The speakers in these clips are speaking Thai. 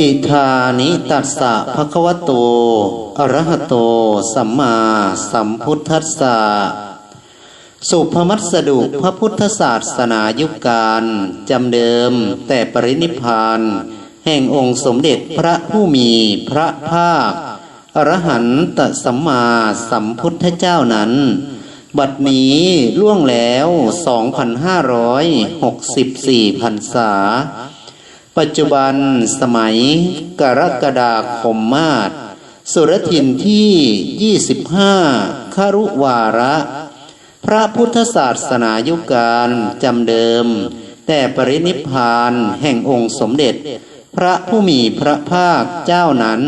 อิธานิตัสสะภะคะวะโต อะระหะโต สัมมาสัมพุทธัสสะ สุภมัสดุพระพุทธศาสนายุคการจำเดิมแต่ปรินิพพานแห่งองค์สมเด็จพระผู้มีพระภาค อรหันตสัมมาสัมพุทธเจ้านั้น บัดนี้ล่วงแล้ว 2,564พรรษา ปัจจุบันสมัยกรกฎาคมมาศสุรทินที่ 25คารุวาระ พระพุทธศาสนายุคการจำเดิม แต่ปรินิพพานแห่งองค์สมเด็จ พระผู้มีพระภาคเจ้านั้น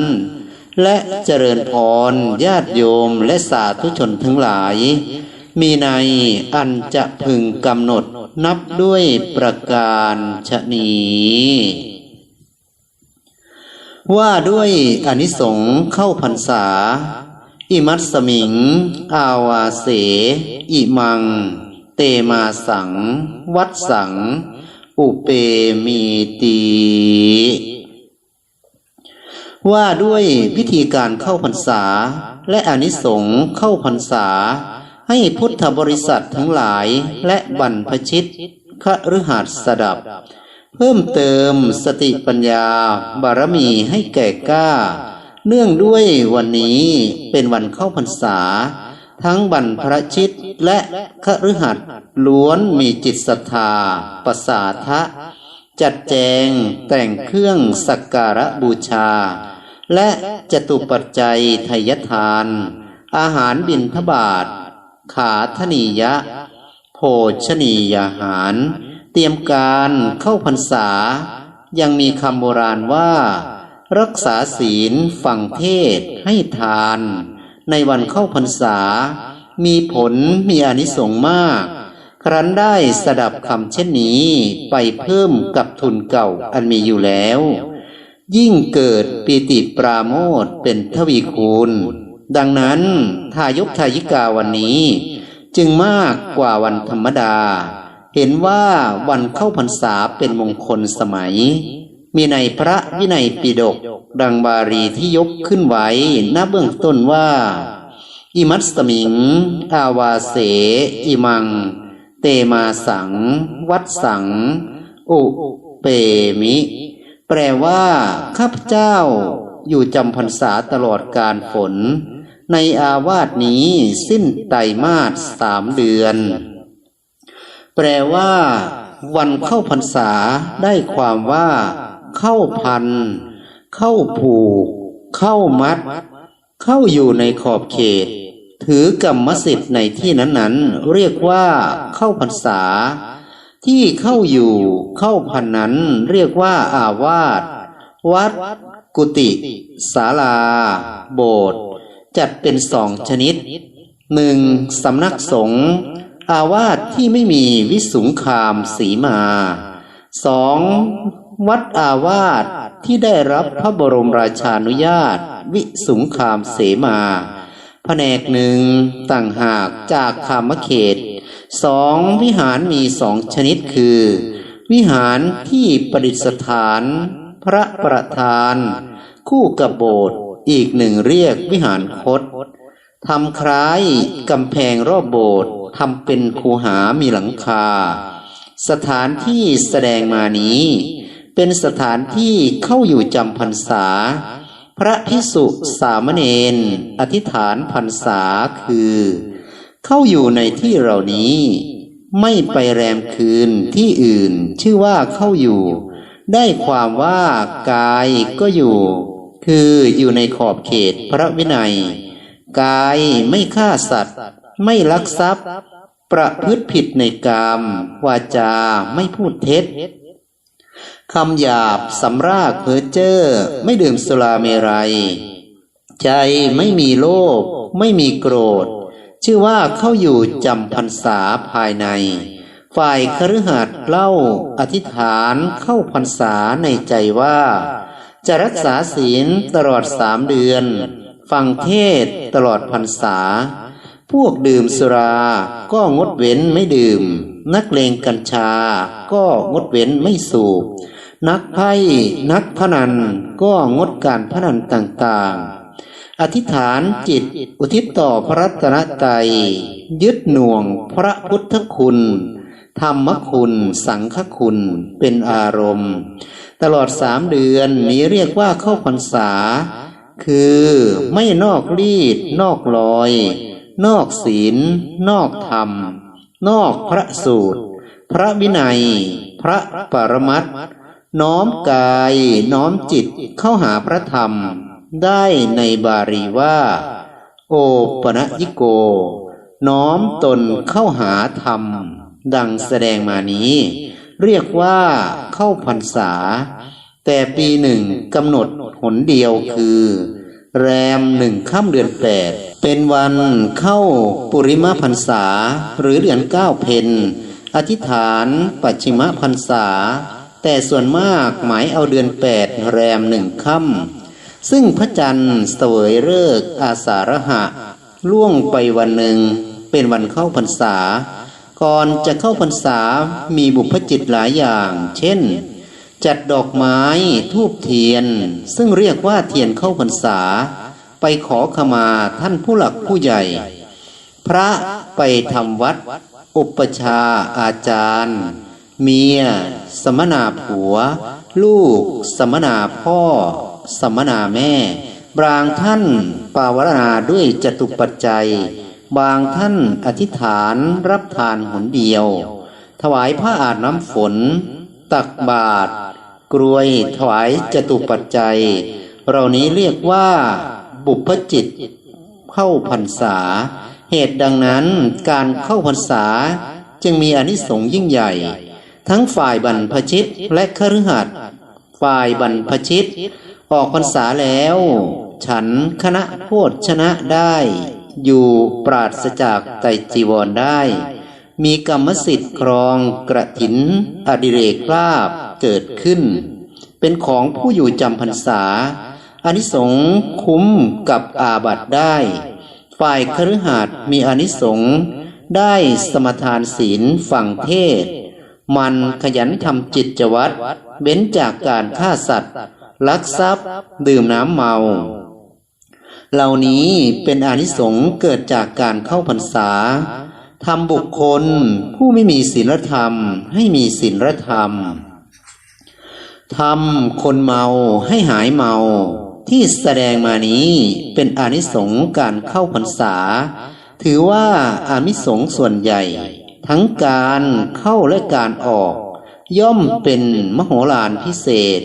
และเจริญพรญาติโยมและสาธุชนทั้งหลาย มีในอันจะพึงกำหนดนับด้วยประการชนีว่าด้วยอนิสงส์เข้าพรรษา อิมัตสมิง อาวาเส อิมัง เตมาสัง วัดสัง อุเปมีตีว่าด้วยวิธีการเข้าพรรษา และอนิสงส์เข้าพรรษา ให้พุทธบริษัททั้งหลายและบรรพชิตคฤหัสสดับ เพิ่มเติมสติปัญญา บารมีให้แก่กล้า เนื่องด้วยวันนี้เป็นวันเข้าพรรษา ทั้งบรรพชิตและคฤหัสถ์ล้วนมีจิตศรัทธาประสาทะ จัดแจงแต่งเครื่องสักการะบูชา และจตุปัจจัยทยทาน อาหารบิณฑบาต ขาธนียะ โภชนียาหาร เตรียมการเข้าพรรษา ยังมีคำโบราณว่า รักษาศีลฟังเทศให้ทาน ในวันเข้าพรรษา มีผลมีอนิสงส์มาก ครั้นได้สดับคำเช่นนี้ไปเพิ่มกับทุนเก่าอันมีอยู่แล้ว ยิ่งเกิดปีติปราโมทเป็นทวีคูณ ดังนั้นทายกทายิกาวันนี้ จึงมากกว่าวันธรรมดา เห็นว่าวันเข้าพรรษาเป็นมงคลสมัย มีในพระวินัยปิฎกดังบาลีที่ยกขึ้นไว้หน้าเบื้องต้นว่า อิมัตสมิงอาวาเส อิมัง เตมาสัง วัดสัง อุเปมิ แปลว่า ข้าพเจ้าอยู่จำพรรษาตลอดการฝน ในอาวาสนี้สิ้นไตรมาสสามเดือน แปลว่า วันเข้าพรรษาได้ความว่า เข้าพัน เข้าผูก เข้ามัด เข้าอยู่ในขอบเขต ถือกรรมสิทธิ์ในที่นั้นๆ เรียกว่าเข้าพรรษา ที่เข้าอยู่เข้าพันนั้นเรียกว่าอาวาสวัด กุฏิศาลา โบสถ์ จัดเป็นสองชนิดหนึ่งสำนักสงฆ์อาวาสที่ไม่มีวิสุงคามสีมาสองวัดอาวาสที่ได้รับพระบรมราชานุญาต วิสุงคามเสมาแผนกหนึ่งต่างหากจากคามเขตสองวิหารมีสองชนิดคือ วิหารที่ประดิษฐาน พระประธาน คู่กับโบสถ์ อีกหนึ่งเรียกวิหารคดทำคล้ายกำแพงรอบโบสถ์ทำเป็นคูหามีหลังคา สถานที่แสดงมานี้ เป็นสถานที่เข้าอยู่จำพรรษา พระพิสุสามเณรอธิษฐานพรรษาคือ เข้าอยู่ในที่เหล่านี้ ไม่ไปแรมคืนที่อื่นชื่อว่าเข้าอยู่ ได้ความว่ากายก็อยู่ คืออยู่ในขอบเขตพระวินัย กายไม่ฆ่าสัตว์ ไม่ลักทรัพย์ ประพฤติผิดในกามวาจาไม่พูดเท็จคำหยาบสำรากเพ้อเจ้อไม่ดื่มสุราเมรัย ใจไม่มีโลภไม่มีโกรธ ชื่อว่าเข้าอยู่จำพรรษาภายใน ฝ่ายคฤหัสถ์เล่าอธิษฐานเข้าพรรษาในใจว่า จะรักษาศีลตลอดสามเดือน ฟังเทศตลอดพรรษา พวกดื่มสุรา ก็งดเว้นไม่ดื่ม นักเลงกัญชา ก็งดเว้นไม่สูบ นักไพ่นักพนันก็งดการพนันต่างๆ อธิษฐานจิตอุทิศต่อพระรัตนตรัยยึดหน่วงพระพุทธคุณ ธรรมคุณ สังฆคุณเป็นอารมณ์ ตลอดสามเดือนนี้เรียกว่าเข้าพรรษา คือไม่นอกรีด นอกลอย นอกศีล นอกธรรม นอกพระสูตร พระวินัย พระปรมัตถ์น้อมกายน้อมจิตเข้าหาพระธรรม ได้ในบาลีว่า โอปะยิโก น้อมตนเข้าหาธรรม ดังแสดงมานี้ เรียกว่าเข้าพรรษา แต่ปีหนึ่งกำหนดหนเดียวคือ แรมหนึ่งค่ำเดือนแปดเป็นวันเข้าปุริมาพรรษา หรือเดือนเก้าเพนอธิษฐานปัจฉิมพรรษา แต่ส่วนมากหมายเอาเดือนแปดแรมหนึ่งค่ำซึ่งพระจันทร์เสวยเลิกษ์อาสาฬหะ ล่วงไปวันหนึ่งเป็นวันเข้าพรรษา ก่อนจะเข้าพรรษามีบุพจิตหลายอย่าง เช่น จัดดอกไม้ทูบเทียน ซึ่งเรียกว่าเทียนเข้าพรรษา ไปขอขมาท่านผู้หลักผู้ใหญ่ พระไปทำวัด อุปชาอาจารย์ เมีย สมนาผัว ลูก สมนาพ่อ สมนาแม่ บางท่าน ปาวรณาด้วยจตุปัจจัย บางท่านอธิษฐานรับทานหนเดียว ถวายผ้าอาบน้ำฝน ตักบาตรกรวยถวายจตุปัจจัย เรานี้เรียกว่าบุพจิตเข้าพรรษา เหตุดังนั้นการเข้าพรรษาจึงมีอนิสงส์ยิ่งใหญ่ ทั้งฝ่ายบรรพชิตและคฤหัสถ์ฝ่ายบรรพชิต ออกพรรษาแล้ว ฉันคณะโพชชนะได้ อยู่ปราศจากไตรจีวรได้ มีกรรมสิทธิ์ครองกระถิน อดิเรกราบเกิดขึ้น เป็นของผู้อยู่จำพรรษาอานิสงส์คุ้มกับอาบัติได้ ฝ่ายคฤหัสถ์มีอานิสงส์ได้สมทานศีลฝั่งเทศ มันขยันทำจิตจวัตรเว้นจากการฆ่าสัตว์ ลักทรัพย์ ดื่มน้ำเมา เหล่านี้เป็นอนิสงส์เกิดจากการเข้าพรรษาทำบุคคลผู้ไม่มีศีลธรรม ให้มีศีลธรรมทำคนเมาให้หายเมา ที่แสดงมานี้เป็นอนิสงส์การเข้าพรรษา ถือว่าอานิสงส์ส่วนใหญ่ ทั้งการเข้าและการออก ย่อมเป็นมโหฬารพิเศษ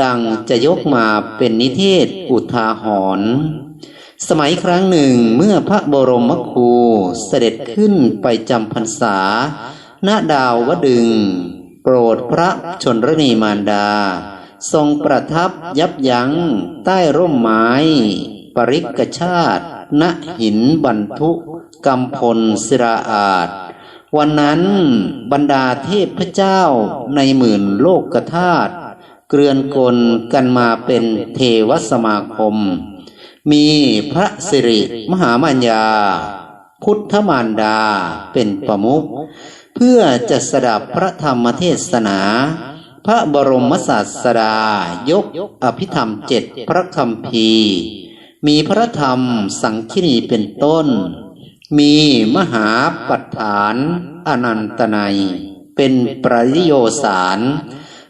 ดังจะยกมาเป็นนิเทศอุทาหรณ์ สมัยครั้งหนึ่งเมื่อพระบรมครูเสด็จขึ้นไปจำพรรษา ณดาววดึง โปรดพระชนรณีมารดา ทรงประทับยับยั้งใต้ร่มไม้ ปริกชาติ ณหินบรรทุกำพลศิราอาจวันนั้นบรรดาเทพเจ้าในหมื่นโลกธาตุเกลื่อนกลกันมาเป็นเทวสมาคม มีพระสิริมหามัญญา พุทธมารดาเป็นประมุขเพื่อจะสดับพระธรรมเทศนา พระบรมศาสดายกอภิธรรมเจ็ดพระคำพีมีพระธรรมสังคินีเป็นต้น มีมหาปัฏฐานอนันตนัย เป็นประโยสาร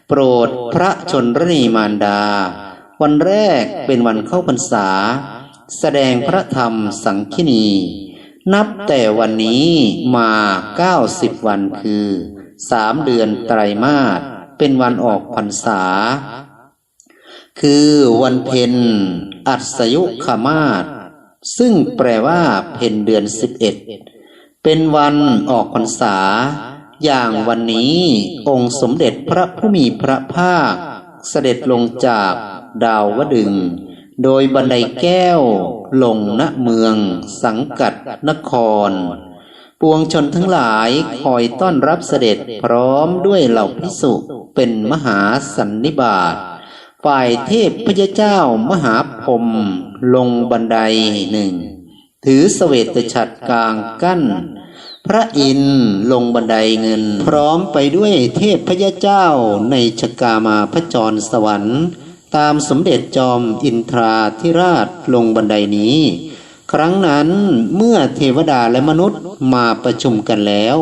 โปรดพระชนรณีมารดา วันแรกเป็นวันเข้าพรรษา แสดงพระธรรมสังคินี นับแต่วันนี้มาเก้าสิบวันคือสามเดือนไตรมาสเป็นวันออกพรรษา คือวันเพ็ญอัศยุขมาศซึ่งแปลว่าเพ็ญเดือนสิบเอ็ดเป็นวันออกพรรษา อย่างวันนี้องค์สมเด็จพระผู้มีพระภาค เสด็จลงจากดาววดึง โดยบันไดแก้วลงณเมือง สังกัดนคร ปวงชนทั้งหลายคอยต้อนรับเสด็จพร้อมด้วยเหล่าพิสุเป็นมหาสันนิบาตฝ่ายเทพพระเจ้ามหาพรมลงบันไดหนึ่ง ถือเสวตฉัตรกลางกั้น พระอินทร์ลงบันไดเงิน พร้อมไปด้วยเทพพยาเจ้าในชกามาพระจรสวรรค์ ตามสมเด็จจอมอินทราธิราชลงบันไดนี้ ครั้งนั้นเมื่อเทวดาและมนุษย์มาประชุมกันแล้ว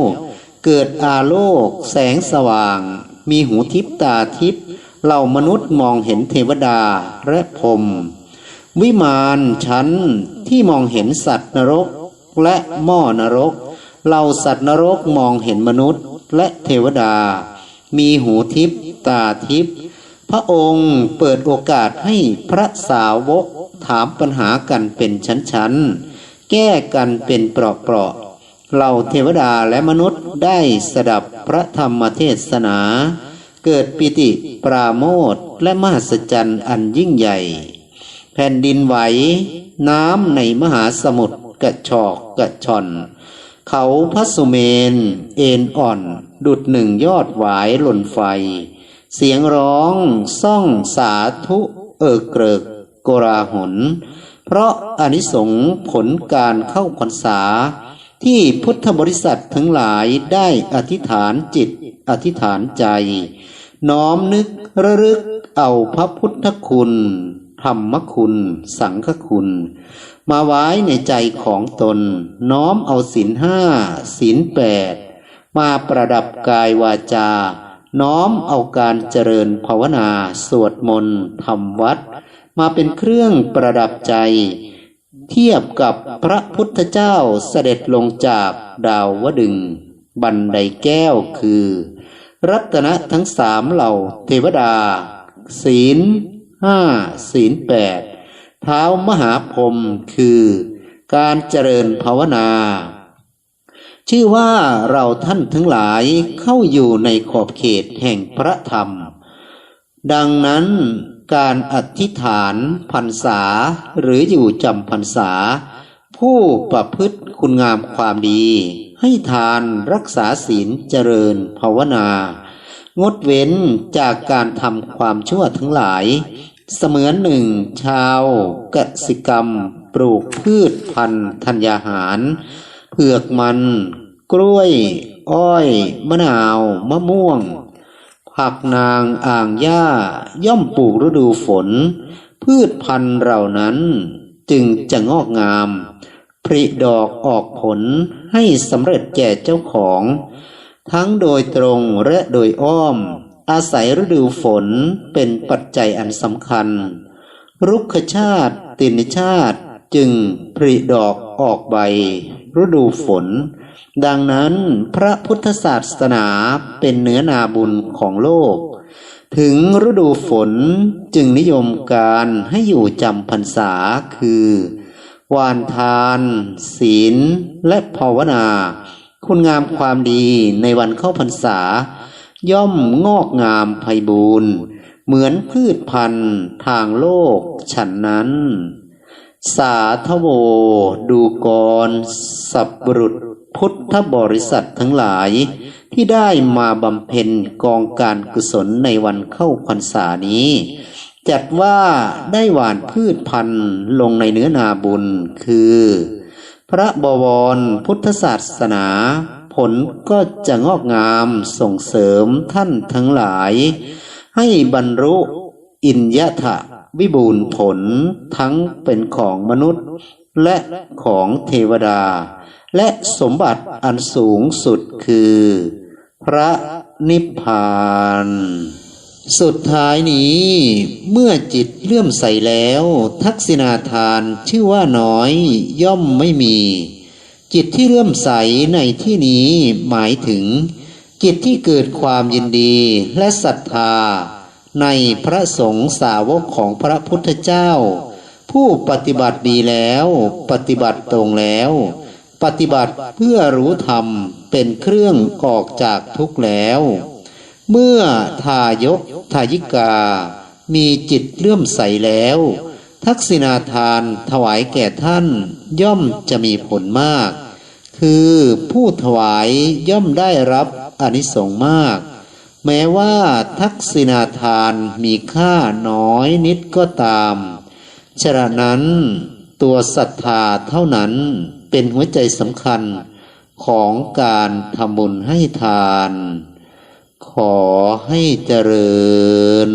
เกิดอาโลก แสงสว่าง มีหูทิพตาทิพเหล่ามนุษย์มองเห็นเทวดาและพรมวิมานชั้นที่มองเห็นสัตว์นรกและหม้อนรก เหล่าสัตว์นรกมองเห็นมนุษย์และเทวดา มีหูทิพตาทิพพระองค์เปิดโอกาสให้พระสาวกถามปัญหากันเป็นชั้นๆ แก้กันเป็นเปราะๆเหล่าเทวดาและมนุษย์ได้สดับพระธรรมเทศนา เกิดปิติปราโมทและมหัศจรรย์อันยิ่งใหญ่ แผ่นดินไหว น้ำในมหาสมุทรกระชอกกระชอน เขาพัสุเมน เอ็นอ่อน ดุดหนึ่งยอดหวายหล่นไฟ เสียงร้องซ่องสาธุเอิกเกริกโกราหน เพราะอนิสงผลการเข้าพรรษา ที่พุทธบริษัททั้งหลายได้อธิษฐานจิตอธิษฐานใจ น้อมนึกระลึกเอาพระพุทธคุณ ธรรมคุณ สังฆคุณ มาไว้ในใจของตน น้อมเอาศีลห้าศีลแปดมาประดับกายวาจา น้อมเอาการเจริญภาวนา สวดมนต์ทำวัด มาเป็นเครื่องประดับใจ เทียบกับพระพุทธเจ้าเสด็จลงจากดาววดึง บันไดแก้วคือ รัตนะทั้งสามเหล่าเทวดา ศีล ห้าศีลแปดเท้ามหาพรมคือการเจริญภาวนา ชื่อว่าเราท่านทั้งหลายเข้าอยู่ในขอบเขตแห่งพระธรรม ดังนั้นการอธิษฐานพรรษาหรืออยู่จำพรรษา ผู้ประพฤติคุณงามความดี ให้ทานรักษาศีลเจริญภาวนา งดเว้นจากการทำความชั่วทั้งหลาย เสมือนหนึ่ง ชาวกสิกรรม ปลูกพืชพันธุ์ธัญญาหาร เผือกมัน กล้วย อ้อย มะนาว มะม่วง ผักนางอ่างหญ้า ย่อมปลูกฤดูฝน พืชพันธุ์เหล่านั้นจึงจะงอกงาม ผลิดอกออกผลให้สำเร็จแก่เจ้าของ ทั้งโดยตรงและโดยอ้อม อาศัยฤดูฝนเป็นปัจจัยอันสำคัญ รุกขชาติ ตินชาติจึงผลิดอกออกใบ ฤดูฝน ดังนั้นพระพุทธศาสนาเป็นเนื้อนาบุญของโลก ถึงฤดูฝนจึงนิยมการให้อยู่จำพรรษาคือ วานทาน ศีล และภาวนา คุณงามความดีในวันเข้าพรรษา ย่อมงอกงามไพบูรณ์เหมือนพืชพันธุ์ทางโลกฉันนั้น สาธโวดูกร สับบรุษพุทธบริษัททั้งหลาย ที่ได้มาบำเพ็ญกองการกุศลในวันเข้าพรรษานี้ จัดว่าได้หวานพืชพันธุ์ลงในเนื้อนาบุญคือ ระบวรพุทธศาสนา ผลก็จะงอกงามส่งเสริมท่านทั้งหลาย ให้บรรลุอินยถะวิบูรณ์ผลทั้งเป็นของมนุษย์ และของเทวดา และสมบัติอันสูงสุดคือ พระนิพพาน สุดท้ายนี้เมื่อจิตเลื่อมใสแล้ว ทักษิณาทานชื่อว่าน้อยย่อมไม่มี จิตที่เลื่อมใสในที่นี้หมายถึง จิตที่เกิดความยินดีและศรัทธา ในพระสงฆ์สาวกของพระพุทธเจ้า ผู้ปฏิบัติดีแล้ว ปฏิบัติตรงแล้ว ปฏิบัติเพื่อรู้ธรรมเป็นเครื่องออกจากทุกข์แล้ว เมื่อทายกทายิกา มีจิตเลื่อมใสแล้ว ทักษิณาทานถวายแก่ท่านย่อมจะมีผลมาก คือผู้ถวายย่อมได้รับอนิสงส์มาก แม้ว่าทักษิณาทานมีค่าน้อยนิดก็ตาม ฉะนั้นตัวศรัทธาเท่านั้นเป็นหัวใจสำคัญของการทำบุญให้ทาน ขอให้เจริญ